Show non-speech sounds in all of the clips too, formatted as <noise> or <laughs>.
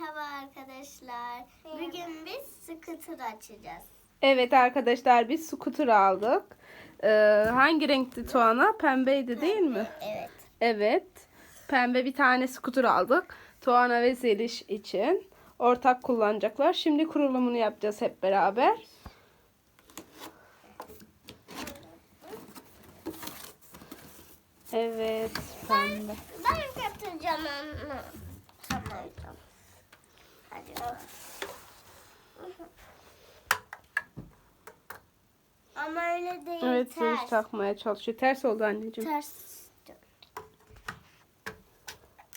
Merhaba arkadaşlar. Bugün biz scooter açacağız. Evet arkadaşlar biz scooter aldık. Ee, hangi renkti Tuana? Pembeydi değil mi? Evet. Evet. Pembe bir tane scooter aldık. Tuana ve Zeliş için. Ortak kullanacaklar. Şimdi kurulumunu yapacağız hep beraber. Evet. Pembe. Ben götüreceğim onu. Tamam tamam. Hadi. Ama öyle değil. Evet ters. takmaya çalışıyor. Ters oldu anneciğim. Ters.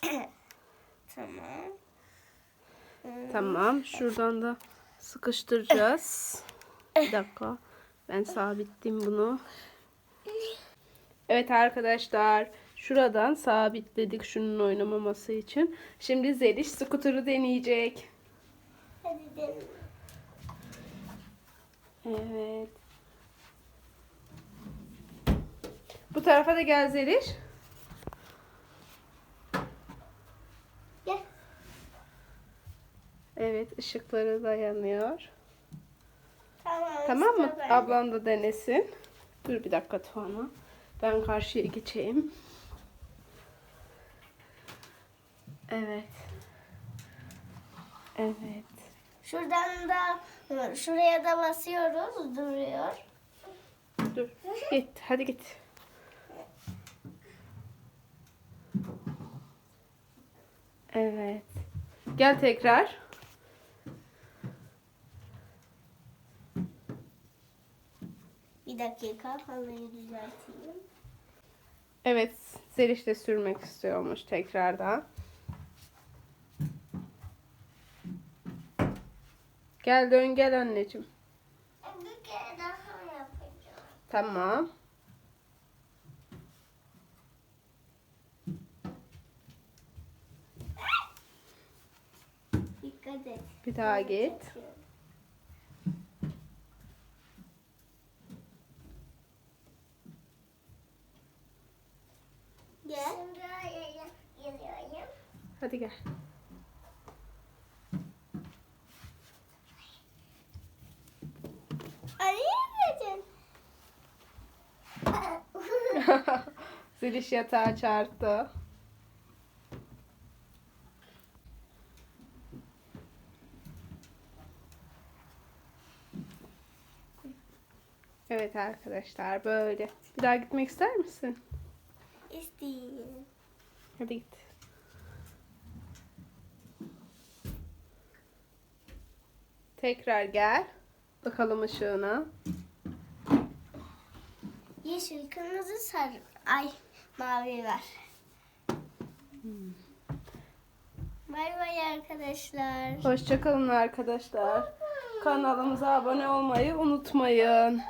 <coughs> tamam. Tamam. Şuradan da sıkıştıracağız. Bir dakika. Ben sabitleyeyim bunu. Evet arkadaşlar. Şuradan sabitledik şunun oynamaması için. Şimdi Zeliş skuterı deneyecek. Hadi deneyelim. Evet. Bu tarafa da gel Zeliş. Gel. Evet ışıkları da yanıyor. Tamam. Tamam mı? bende. Ablan da denesin. Dur bir dakika Tuana. Ben karşıya geçeyim. Evet. Evet. Şuradan da şuraya da basıyoruz duruyor. Dur. Git. Hadi git. Evet. Gel tekrar. Bir dakika halıyı düzelteyim. Evet. Zeliş de sürmek istiyormuş tekrardan. Gel dön gel anneciğim. Bir kere daha yapacağım. Tamam. Dikkat et. Bir daha git. Gel. Hadi gel. <laughs> Zeliş yatağa çarptı. Evet arkadaşlar böyle. Bir daha gitmek ister misin? İsteyeyim. Hadi git. Tekrar gel. Bakalım ışığına. Yeşil, kırmızı, sarı. Ay mavi var. Bay bay arkadaşlar. Hoşçakalın arkadaşlar. Kanalımıza abone olmayı unutmayın.